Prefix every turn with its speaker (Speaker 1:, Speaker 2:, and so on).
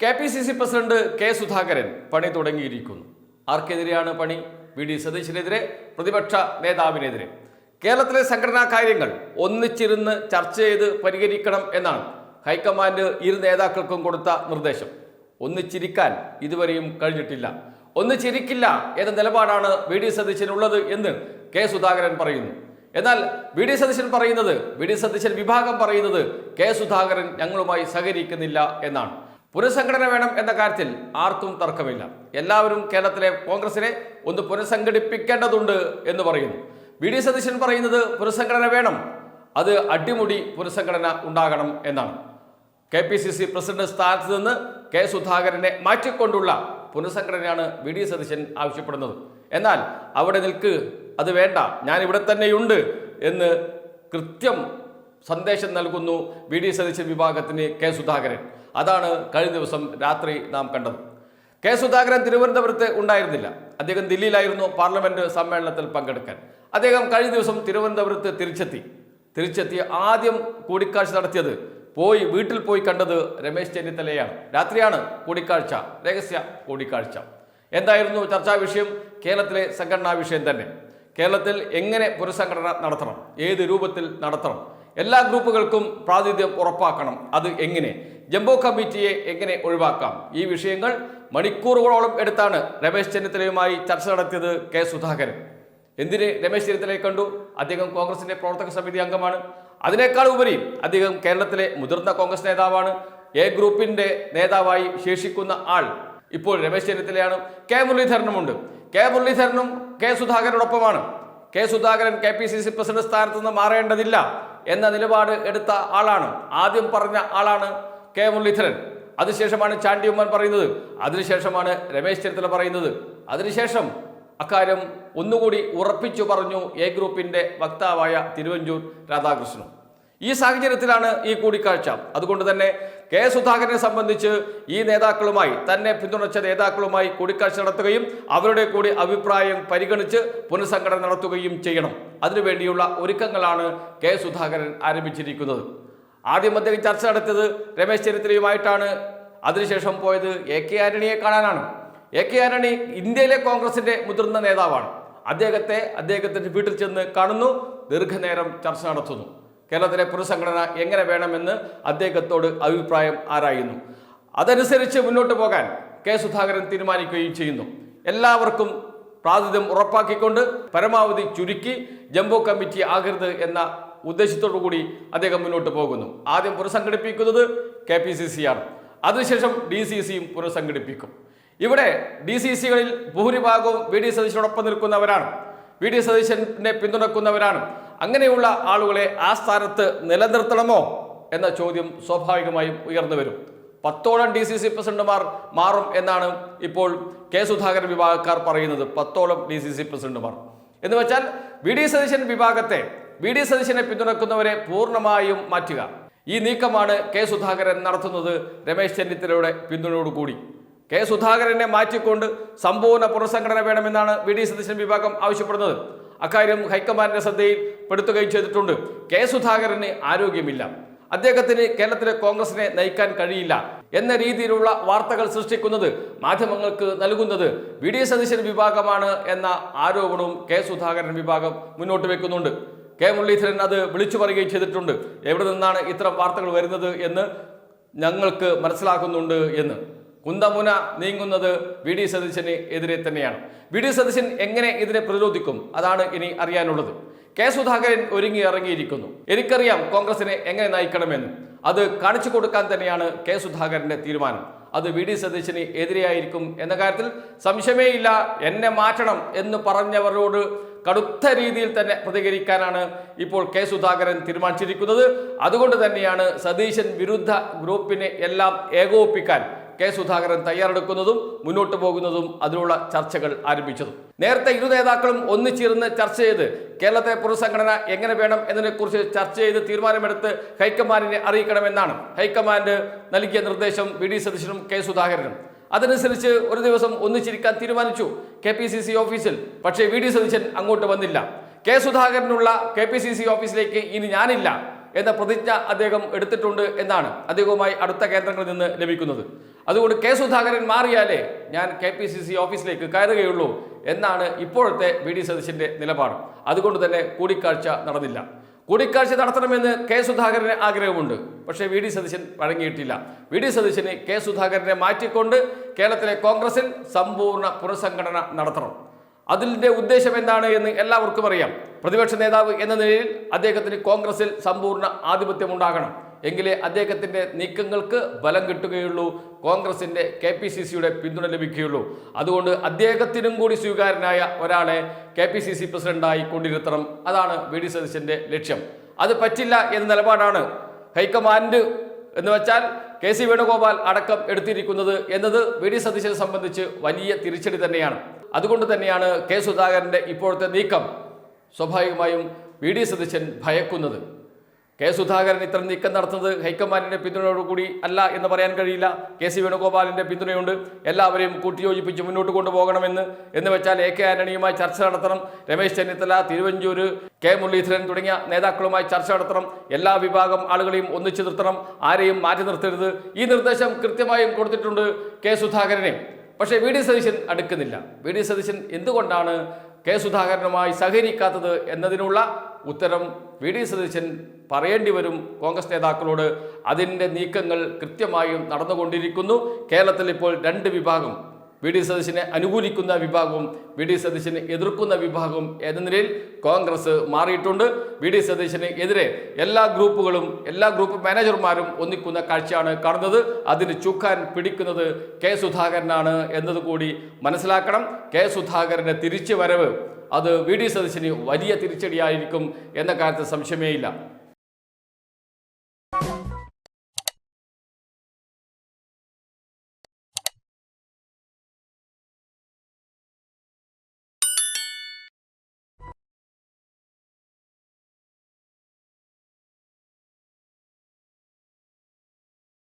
Speaker 1: K P C C president K Sudhakaran പണി തുടങ്ങിയിരിക്കുന്നു. ആർക്കെതിരെയാണ് പണി? വി ഡി സതീശിനെതിരെ പ്രതിപക്ഷ നേതാവിനെതിരെ. കേരളത്തിലെ സംഘടനാ കാര്യങ്ങൾ ഒന്നിച്ചിരുന്ന് ചർച്ച ചെയ്ത് പരിഹരിക്കണം എന്നാണ് ഹൈക്കമാൻഡ് ഇരു നേതാക്കൾക്കും കൊടുത്ത നിർദ്ദേശം. ഒന്നിച്ചിരിക്കാൻ ഇതുവരെയും കഴിഞ്ഞിട്ടില്ല. ഒന്നിച്ചിരിക്കില്ല എന്ന നിലപാടാണ് വി ഡി സതീശനുള്ളത് എന്ന് കെ സുധാകരൻ പറയുന്നു. എന്നാൽ വി ഡി സതീശൻ പറയുന്നത് വി ഡി സതീശൻ വിഭാഗം പറയുന്നത് കെ സുധാകരൻ ഞങ്ങളുമായി സഹകരിക്കുന്നില്ല എന്നാണ്. പുനഃസംഘടന വേണം എന്ന കാര്യത്തിൽ ആർക്കും തർക്കമില്ല. എല്ലാവരും കേരളത്തിലെ കോൺഗ്രസിനെ ഒന്ന് പുനഃസംഘടിപ്പിക്കേണ്ടതുണ്ട് എന്ന് പറയുന്നു. വി ഡി സതീശൻ പറയുന്നത് പുനഃസംഘടന വേണം. അത് അടിമുടി പുനഃസംഘടന ഉണ്ടാകണം എന്നാണ്. K P C C president സ്ഥാനത്ത് നിന്ന് കെ സുധാകരനെ മാറ്റിക്കൊണ്ടുള്ള പുനഃസംഘടനയാണ് വി ഡി സതീശൻ ആവശ്യപ്പെടുന്നത്. എന്നാൽ അവിടെ നിൽക്ക് അത് വേണ്ട ഞാൻ ഇവിടെ തന്നെയുണ്ട് എന്ന് കൃത്യം സന്ദേശം നൽകുന്നു വി ഡി സതീശൻ വിഭാഗത്തിന് കെ സുധാകരൻ. അതാണ് കഴിഞ്ഞ ദിവസം രാത്രി നാം കണ്ടത്. കെ സുധാകരൻ തിരുവനന്തപുരത്ത് ഉണ്ടായിരുന്നില്ല. അദ്ദേഹം ദില്ലിയിലായിരുന്നു പാർലമെന്റ് സമ്മേളനത്തിൽ പങ്കെടുക്കാൻ. അദ്ദേഹം കഴിഞ്ഞ ദിവസം തിരുവനന്തപുരത്ത് തിരിച്ചെത്തി. തിരിച്ചെത്തി ആദ്യം കൂടിക്കാഴ്ച നടത്തിയത് പോയി വീട്ടിൽ പോയി കണ്ടത് രമേശ് ചെന്നിത്തലയാണ്. രാത്രിയാണ് കൂടിക്കാഴ്ച രഹസ്യ കൂടിക്കാഴ്ച. എന്തായിരുന്നു ചർച്ചാ വിഷയം? കേരളത്തിലെ സംഘടനാ വിഷയം തന്നെ. കേരളത്തിൽ എങ്ങനെ പുനഃസംഘടന നടത്തണം? ഏത് രൂപത്തിൽ നടത്തണം? എല്ലാ ഗ്രൂപ്പുകൾക്കും പ്രാതിനിധ്യം ഉറപ്പാക്കണം. അത് എങ്ങനെ? ജംബോ കമ്മിറ്റിയെ എങ്ങനെ ഒഴിവാക്കാം? ഈ വിഷയങ്ങൾ മണിക്കൂറുകളോളം എടുത്താണ് രമേശ് ചെന്നിത്തലയുമായി ചർച്ച നടത്തിയത് കെ സുധാകരൻ. എന്തിന് രമേശ് ചെന്നിത്തലയെ കണ്ടു? അദ്ദേഹം കോൺഗ്രസിന്റെ പ്രവർത്തക സമിതി അംഗമാണ്. അതിനേക്കാൾ ഉപരി അദ്ദേഹം കേരളത്തിലെ മുതിർന്ന കോൺഗ്രസ് നേതാവാണ്. എ ഗ്രൂപ്പിന്റെ നേതാവായി ശേഷിക്കുന്ന ആൾ ഇപ്പോൾ രമേശ് ചെന്നിത്തലയാണ്. കെ മുരളീധരനുമുണ്ട്. കെ മുരളീധരനും K സുധാകരനോടൊപ്പമാണ്. K Sudhakaran K P C C president സ്ഥാനത്ത് നിന്ന് മാറേണ്ടതില്ല. എന്ന നിലപാട് എടുത്ത ആളാണ്. ആദ്യം പറഞ്ഞ ആളാണ് കെ മുരളീധരൻ. അതിനുശേഷമാണ് ചാണ്ടി ഉമ്മൻ പറയുന്നത്. അതിനുശേഷമാണ് രമേശ് ചെന്നിത്തല പറയുന്നത്. അതിനുശേഷം അക്കാര്യം ഒന്നുകൂടി ഉറപ്പിച്ചു പറഞ്ഞു എ ഗ്രൂപ്പിന്റെ വക്താവായ തിരുവഞ്ചൂർ രാധാകൃഷ്ണൻ. ഈ സാഹചര്യത്തിലാണ് ഈ കൂടിക്കാഴ്ച. അതുകൊണ്ട് തന്നെ കെ സുധാകരനെ സംബന്ധിച്ച് ഈ നേതാക്കളുമായി തന്നെ പിന്തുണച്ച നേതാക്കളുമായി കൂടിക്കാഴ്ച നടത്തുകയും അവരുടെ കൂടി അഭിപ്രായം പരിഗണിച്ച് പുനഃസംഘടന നടത്തുകയും ചെയ്യണം. അതിനുവേണ്ടിയുള്ള ഒരുക്കങ്ങളാണ് കെ സുധാകരൻ ആരംഭിച്ചിരിക്കുന്നത്. ആദ്യം അദ്ദേഹം ചർച്ച നടത്തിയത് രമേശ് ചെന്നിത്തലയുമായിട്ടാണ്. അതിനുശേഷം പോയത് എ കെ ആന്റണിയെ കാണാനാണ്. എ കെ ആന്റണി ഇന്ത്യയിലെ കോൺഗ്രസിന്റെ മുതിർന്ന നേതാവാണ്. അദ്ദേഹത്തെ അദ്ദേഹത്തിന്റെ വീട്ടിൽ ചെന്ന് കാണുന്നു. ദീർഘനേരം ചർച്ച നടത്തുന്നു. കേരളത്തിലെ പുനഃസംഘടന എങ്ങനെ വേണമെന്ന് അദ്ദേഹത്തോട് അഭിപ്രായം ആരായുന്നു. അതനുസരിച്ച് മുന്നോട്ട് പോകാൻ കെ സുധാകരൻ തീരുമാനിക്കുകയും ചെയ്യുന്നു. എല്ലാവർക്കും പ്രാതിഥ്യം ഉറപ്പാക്കിക്കൊണ്ട് പരമാവധി ചുരുക്കി ജംബോ കമ്മിറ്റി ആകരുത് എന്ന ഉദ്ദേശത്തോടു കൂടി അദ്ദേഹം മുന്നോട്ട് പോകുന്നു. ആദ്യം പുനഃസംഘടിപ്പിക്കുന്നത് കെ പി സി സി ആണ് അതിനുശേഷം ഡി സി സിയും പുനഃസംഘടിപ്പിക്കും. ഇവിടെ ഡി സി സികളിൽ ഭൂരിഭാഗവും വി ഡി സതീശനോടൊപ്പം നിൽക്കുന്നവരാണ്. വി ഡി സതീശനെ പിന്തുണക്കുന്നവരാണ്. അങ്ങനെയുള്ള ആളുകളെ ആ സ്ഥാനത്ത് നിലനിർത്തണമോ എന്ന ചോദ്യം സ്വാഭാവികമായും ഉയർന്നു വരും. പത്തോളം ഡി സി സി പ്രസിഡന്റുമാർ മാറും എന്നാണ് ഇപ്പോൾ കെ സുധാകരൻ വിഭാഗക്കാർ പറയുന്നത്. പത്തോളം ഡി സി സി പ്രസിഡന്റുമാർ. എന്ന് വെച്ചാൽ വി ഡി സതീശൻ വിഭാഗത്തെ വി ഡി സതീശനെ പിന്തുണക്കുന്നവരെ പൂർണമായും മാറ്റുക. ഈ നീക്കമാണ് കെ സുധാകരൻ നടത്തുന്നത് രമേശ് ചെന്നിത്തലയുടെ പിന്തുണയോടുകൂടി. കെ സുധാകരനെ മാറ്റിക്കൊണ്ട് സമ്പൂർണ പുനഃസംഘടന വേണമെന്നാണ് വി ഡി സതീശൻ വിഭാഗം ആവശ്യപ്പെടുന്നത്. അക്കാര്യം ഹൈക്കമാൻഡിന്റെ ശ്രദ്ധയിൽ പെടുത്തുകയും ചെയ്തിട്ടുണ്ട്. കെ സുധാകരന് ആരോഗ്യമില്ല. അദ്ദേഹത്തിന് കേരളത്തിലെ കോൺഗ്രസിനെ നയിക്കാൻ കഴിയില്ല എന്ന രീതിയിലുള്ള വാർത്തകൾ സൃഷ്ടിക്കുന്നത് മാധ്യമങ്ങൾക്ക് നൽകുന്നത് വി ഡി സതീശൻ വിഭാഗമാണ് എന്ന ആരോപണവും കെ സുധാകരൻ വിഭാഗം മുന്നോട്ട് വെക്കുന്നുണ്ട്. കെ മുരളീധരൻ അത് വിളിച്ചു പറയുകയും ചെയ്തിട്ടുണ്ട്. എവിടെ നിന്നാണ് ഇത്തരം വാർത്തകൾ വരുന്നത് എന്ന് ഞങ്ങൾക്ക് മനസ്സിലാക്കുന്നുണ്ട് എന്ന്. കുന്തമുന നീങ്ങുന്നത് വി ഡി സതീശന് എതിരെ തന്നെയാണ്. വി ഡി സതീശൻ എങ്ങനെ ഇതിനെ പ്രതിരോധിക്കും? അതാണ് ഇനി അറിയാനുള്ളത്. കെ സുധാകരൻ ഒരുങ്ങി ഇറങ്ങിയിരിക്കുന്നു. എനിക്കറിയാം കോൺഗ്രസിനെ എങ്ങനെ നയിക്കണമെന്ന്. അത് കാണിച്ചു കൊടുക്കാൻ തന്നെയാണ് കെ സുധാകരന്റെ തീരുമാനം. അത് വി ഡി സതീശന് എതിരെയായിരിക്കും എന്ന കാര്യത്തിൽ സംശയമേയില്ല എന്നെ മാറ്റണം എന്ന് പറഞ്ഞവരോട് കടുത്ത രീതിയിൽ തന്നെ പ്രതികരിക്കാനാണ് ഇപ്പോൾ കെ സുധാകരൻ തീരുമാനിച്ചിരിക്കുന്നത്. അതുകൊണ്ട് തന്നെയാണ് സതീശൻ വിരുദ്ധ ഗ്രൂപ്പിനെ എല്ലാം ഏകോപിപ്പിക്കാൻ കെ സുധാകരൻ തയ്യാറെടുക്കുന്നതും മുന്നോട്ട് പോകുന്നതും അതിനുള്ള ചർച്ചകൾ ആരംഭിച്ചതും. നേരത്തെ ഇരു നേതാക്കളും ഒന്നിച്ചിരുന്ന് ചർച്ച ചെയ്ത് കേരളത്തെ പുനഃസംഘടന എങ്ങനെ വേണം എന്നതിനെക്കുറിച്ച് ചർച്ച ചെയ്ത് തീരുമാനമെടുത്ത് ഹൈക്കമാൻഡിനെ അറിയിക്കണമെന്നാണ്. ഹൈക്കമാൻഡ് നൽകിയ നിർദ്ദേശം വി ഡി സതീശനും കെ സുധാകരനും. അതനുസരിച്ച് ഒരു ദിവസം ഒന്നിച്ചിരിക്കാൻ തീരുമാനിച്ചു കെ പി സി സി ഓഫീസിൽ. പക്ഷേ വി ഡി സതീശൻ അങ്ങോട്ട് വന്നില്ല. കെ സുധാകരനുള്ള കെ പി സി സി ഓഫീസിലേക്ക് ഇനി ഞാനില്ല. എന്ന പ്രതിജ്ഞ അദ്ദേഹം എടുത്തിട്ടുണ്ട് എന്നാണ് അദ്ദേഹവുമായി അടുത്ത കേന്ദ്രങ്ങളിൽ നിന്ന് ലഭിക്കുന്നത്. അതുകൊണ്ട് കെ സുധാകരൻ മാറിയാലേ ഞാൻ കെ പി സി സി ഓഫീസിലേക്ക് കയറുകയുള്ളൂ എന്നാണ് ഇപ്പോഴത്തെ വി ഡി സതീശന്റെ നിലപാട്. അതുകൊണ്ട് തന്നെ കൂടിക്കാഴ്ച നടന്നില്ല. കൂടിക്കാഴ്ച നടത്തണമെന്ന് കെ സുധാകരന് ആഗ്രഹമുണ്ട്. പക്ഷേ വി ഡി സതീശൻ വഴങ്ങിയിട്ടില്ല. വി ഡി സതീശന് കെ സുധാകരനെ മാറ്റിക്കൊണ്ട് കേരളത്തിലെ കോൺഗ്രസിൽ സമ്പൂർണ പുനഃസംഘടന നടത്തണം. അതിന്റെ ഉദ്ദേശം എന്താണ് എന്ന് എല്ലാവർക്കും അറിയാം. പ്രതിപക്ഷ നേതാവ് എന്ന നിലയിൽ അദ്ദേഹത്തിന് കോൺഗ്രസിൽ സമ്പൂർണ ആധിപത്യം ഉണ്ടാകണം. എങ്കിലേ അദ്ദേഹത്തിന്റെ നീക്കങ്ങൾക്ക് ബലം കിട്ടുകയുള്ളൂ. കോൺഗ്രസിന്റെ കെ പി സി സിയുടെ പിന്തുണ ലഭിക്കുകയുള്ളൂ. അതുകൊണ്ട് അദ്ദേഹത്തിനും കൂടി സ്വീകാരനായ ഒരാളെ കെ പി സി സി പ്രസിഡന്റായി കൊണ്ടിരുത്തണം. അതാണ് വി ഡി സതീശന്റെ ലക്ഷ്യം. അത് പറ്റില്ല എന്ന നിലപാടാണ് ഹൈക്കമാൻഡ് എന്ന് വെച്ചാൽ കെ സി വേണുഗോപാൽ അടക്കം എടുത്തിരിക്കുന്നത് എന്നത് വി ഡി സതീശനെ സംബന്ധിച്ച് വലിയ തിരിച്ചടി തന്നെയാണ്. അതുകൊണ്ട് തന്നെയാണ് കെ സുധാകരന്റെ ഇപ്പോഴത്തെ നീക്കം സ്വാഭാവികമായും വി ഡി സതീശൻ ഭയക്കുന്നത്. കെ സുധാകരൻ ഇത്തരം നീക്കം നടത്തുന്നത് ഹൈക്കമാൻഡിന്റെ പിന്തുണയോടുകൂടി അല്ല എന്ന് പറയാൻ കഴിയില്ല. കെ സി വേണുഗോപാലിന്റെ പിന്തുണയുണ്ട്. എല്ലാവരെയും കൂട്ടിയോജിപ്പിച്ച് മുന്നോട്ട് കൊണ്ടുപോകണമെന്ന് എന്ന് വെച്ചാൽ എ കെ ആന്റണിയുമായി ചർച്ച നടത്തണം. രമേശ് ചെന്നിത്തല തിരുവഞ്ചൂര് കെ മുരളീധരൻ തുടങ്ങിയ നേതാക്കളുമായി ചർച്ച നടത്തണം. എല്ലാ വിഭാഗം ആളുകളെയും ഒന്നിച്ചു നിർത്തണം. ആരെയും മാറ്റി നിർത്തരുത്. ഈ നിർദ്ദേശം കൃത്യമായും കൊടുത്തിട്ടുണ്ട് കെ സുധാകരനെ. പക്ഷേ വി ഡി സതീശൻ അടുക്കുന്നില്ല. വി ഡി സതീശൻ എന്തുകൊണ്ടാണ് കെ സുധാകരനുമായി സഹകരിക്കാത്തത് എന്നതിനുള്ള ഉത്തരം വി ഡി സതീശൻ പറയേണ്ടി വരും കോൺഗ്രസ് നേതാക്കളോട്. അതിന്റെ നീക്കങ്ങൾ കൃത്യമായും നടന്നുകൊണ്ടിരിക്കുന്നു. കേരളത്തിൽ ഇപ്പോൾ രണ്ട് വിഭാഗം വി ഡി സതീശനെ അനുകൂലിക്കുന്ന വിഭാഗവും വി ഡി സതീശനെ എതിർക്കുന്ന വിഭാഗവും എന്ന നിലയിൽ കോൺഗ്രസ് മാറിയിട്ടുണ്ട്. വി ഡി സതീശന് എതിരെ എല്ലാ ഗ്രൂപ്പുകളും എല്ലാ ഗ്രൂപ്പ് മാനേജർമാരും ഒന്നിക്കുന്ന കാഴ്ചയാണ് കാണുന്നത്. അതിന് ചുക്കാൻ പിടിക്കുന്നത് കെ സുധാകരനാണ് എന്നതുകൂടി മനസ്സിലാക്കണം. കെ സുധാകരന്റെ തിരിച്ചു വരവ് അത് വി ഡി സതീശന് വലിയ തിരിച്ചടിയായിരിക്കും എന്ന കാര്യത്തിൽ സംശയമേയില്ല.